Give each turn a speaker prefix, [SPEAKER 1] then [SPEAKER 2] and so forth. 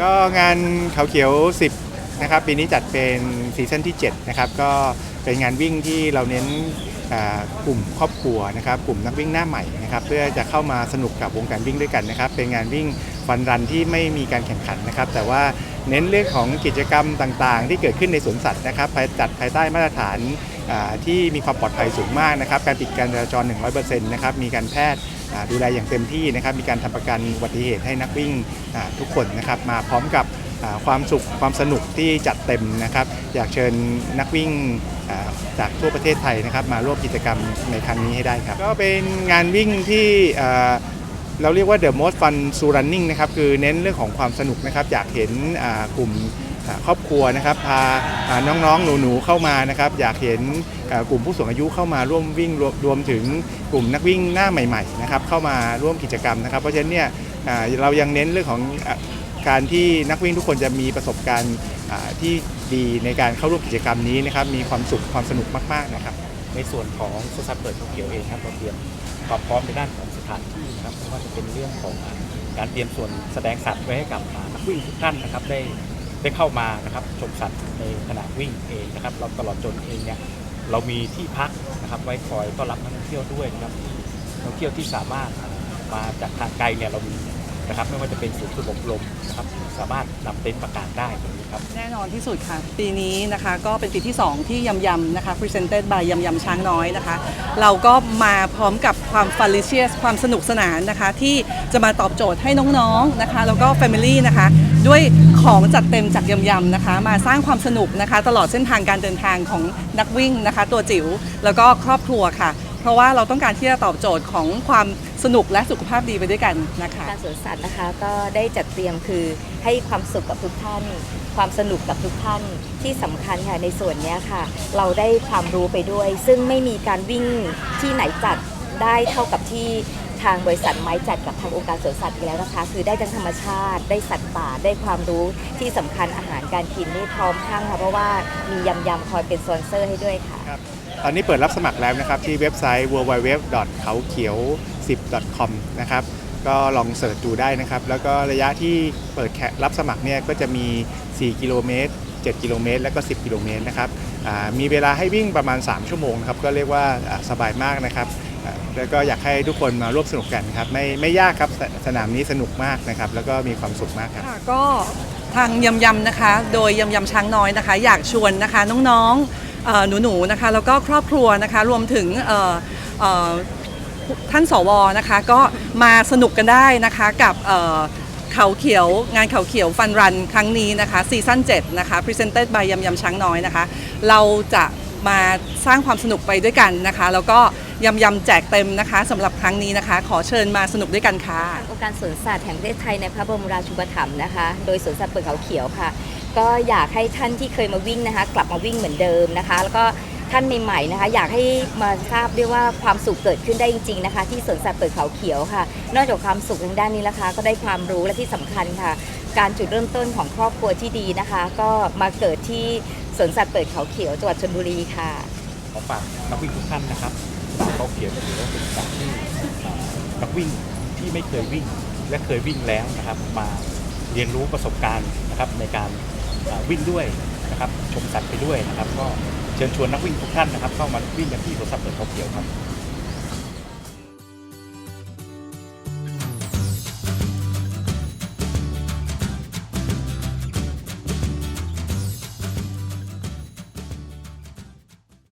[SPEAKER 1] ก็งานเขาเขียว 10 นะครับ ปีนี้จัดเป็นซีซั่นที่ 7 นะครับ ก็เป็นงานวิ่งที่เราเน้นกลุ่มครอบครัวนะครับ กลุ่มนักวิ่งหน้าใหม่นะครับ เพื่อจะเข้ามาสนุกกับวงการวิ่งด้วยกันนะครับ เป็นงานวิ่งฟันรันที่ไม่มีการแข่งขันนะครับ แต่ว่าเน้นเรื่องของกิจกรรมต่างๆ ที่เกิดขึ้นในสวนสัตว์นะครับจัดภายใต้มาตรฐานที่มีความปลอดภัยสูงมากนะครับ การปิดการจราจร 100%นะครับ มีการแพทย์ ดูแลอย่างเต็มที่นะครับ มีการทำประกันอุบัติเหตุให้นักวิ่งทุกคนนะครับมาพร้อมกับความสุขความสนุกที่จัดเต็มนะครับ อยากเชิญนักวิ่งจากทั่วประเทศไทยนะครับ มาร่วมกิจกรรมในครั้งนี้ให้ได้ครับ ก็เป็นงานวิ่งที่เราเรียกว่า The Most Fun s u Running นะครับคือเน้นเรื่องของความสนุกนะครับ อยากเห็นกลุ่มครอบครัวนะครับพาน้องๆ หนูๆ เข้ามานะครับ อยากเห็นกลุ่มผู้สูงอายุเข้ามาร่วมวิ่งรวมถึง กลุ่มนักวิ่งหน้าใหม่ๆนะครับเข้ามาร่วมกิจกรรมนะครับ เพราะฉะนั้นเนี่ยเรายังเน้นเรื่องของการที่นักวิ่งทุกคนจะมีประสบการณ์ที่ดีในการเข้าร่วมกิจกรรมนี้นะครับมีความสุขความสนุกมากๆนะครับ
[SPEAKER 2] ในส่วนของสวนสัตว์เปิดเขเขียวเองครับเราเตรียมความพร้อมในด้านของสถานที่นะครับไม่ว่าจะเป็นเรื่องของการเตรียมส่วนแสดงสัตว์ไว้ให้กับนักวิ่งทุกท่านนะครับได้ได้เข้ามานะครับชมสัตว์ในขณะวิ่งเองนะครับเราตลอดจนเองเนี่ย เรามีที่พักนะครับไว้คอยต้อนรับนักท่องเที่ยวด้วยนะครับนักท่องเที่ยวที่สามารถมาจากทางไกลเนี่ยเรามี นะครับไม่ว่าจะเป็นศูนย์ฝึกอบรมนะครับสามารถนำเต็นท์ประกาศได้ตรงนี้ครับ
[SPEAKER 3] แน่นอนที่สุดค่ะ ปีนี้นะคะก็เป็นปีที่ 2 ที่ยำยำนะคะ Presented by ยำยำช้างน้อยนะคะ เราก็มาพร้อมกับความ f a l i c i o u s ความสนุกสนานนะคะ ที่จะมาตอบโจทย์ให้น้องๆนะคะ แล้วก็ Family นะคะ ด้วยของจัดเต็มจากยำยำนะคะ มาสร้างความสนุกนะคะ ตลอดเส้นทางการเดินทางของนักวิ่งนะคะ ตัวจิ๋วแล้วก็ครอบครัวค่ะ ราะว่าเราต้องการที่จะตอบโจทย์ของความสนุกและสุขภาพดีไปด้วยกันนะคะ
[SPEAKER 4] การสวนสัตว์นะคะก็ได้จัดเตรียมคือให้ความสุขกับทุกท่าน ความสนุกกับทุกท่านที่สำคัญค่ะในส่วนเนี้ยค่ะ เราได้ความรู้ไปด้วย ซึ่งไม่มีการวิ่งที่ไหนจัดได้เท่ากับที่ทางบริษัทไม้จัดกับทางองค์การสวนสัตว์อีกแล้วนะคะ คือได้ทั้งธรรมชาติ ได้สัตว์ป่าได้ความรู้ที่สำคัญอาหารการกินนี่พร้อมพรั่งค่ะเพราะว่ามียำยำคอยเป็นสปอนเซอร์ให้ด้วยค่ะ
[SPEAKER 1] ตอนนี้เปิดรับสมัครแล้วนะครับ ที่เว็บไซต์ www. เขาเขียว 10 com นะครับก็ลองเสิร์ชดูได้นะครับ แล้วก็ระยะที่เปิดแครับสมัครเนี่ยก็จะมี 4 กิโลเมตร 7 กิโลเมตร และก็ 10 กิโลเมตรนะครับมีเวลาให้วิ่งประมาณ 3 ชั่วโมงนะครับ ก็เรียกว่าสบายมากนะครับ แล้วก็อยากให้ทุกคนมาร่วมสนุกกันครับ ไม่ไม่ยากครับสสนามนี้สนุกมากนะครับ แล้วก็มีความสุขมากครับ
[SPEAKER 3] ก็ทางยำยำนะคะ โดยยำยำช้างน้อยนะคะ อยากชวนนะคะน้องๆเอ่อ หนูๆนะคะแล้วก็ครอบครัวนะคะรวมถึงท่านสวนะคะ ก็มาสนุกกันได้นะคะกับเอ่อเขาเขียวงานเขาเขียวฟันรันครั้งนี้นะคะซีซั่น7นะคะ Presented by ยำยำช้างน้อยนะคะ เราจะมาสร้างความสนุกไปด้วยกันนะคะ แล้วก็ ยำยำแจกเต็มนะคะสำหรับครั้งนี้นะคะ ขอเชิญมาสนุกด้วยกันค่ะ
[SPEAKER 4] องค์การสวนสัตว์แห่งประเทศไทยในพระบรมราชูปถัมภ์นะคะ โดยสวนสัตว์เปิดเขาเขียวค่ะ ก็อยากให้ท่านที่เคยมาวิ่งนะคะ กลับมาวิ่งเหมือนเดิมนะคะ แล้วก็ท่านใหม่ๆนะคะ อยากให้มาทราบด้วยว่าความสุขเกิดขึ้นได้จริงๆนะคะ ที่สวนสัตว์เปิดเขาเขียวค่ะ นอกจากความสุขทางด้านนี้แล้วค่ะก็ได้ความรู้และที่สำคัญค่ะ การจุดเริ่มต้นของครอบครัวที่ดีนะคะ ก็มาเกิดที่สวนสัตว์เปิดเขาเขียวจังหวัดชลบุรีค่ะ
[SPEAKER 2] ขอฝากนักวิ่งทุกท่านนะครับสนาม เขาเขียนก็ถือว่าเป็นสนามที่นักวิ่งที่ไม่เคยวิ่งและเคยวิ่งแล้วนะครับมาเรียนรู้ประสบการณ์นะครับในการวิ่งด้วยนะครับชมสัตว์ไปด้วยนะครับ ก็เชิญชวนนักวิ่งทุกท่านนะครับ เข้ามาวิ่งกันที่สวนสัตว์เปิดเขาเขียวครับ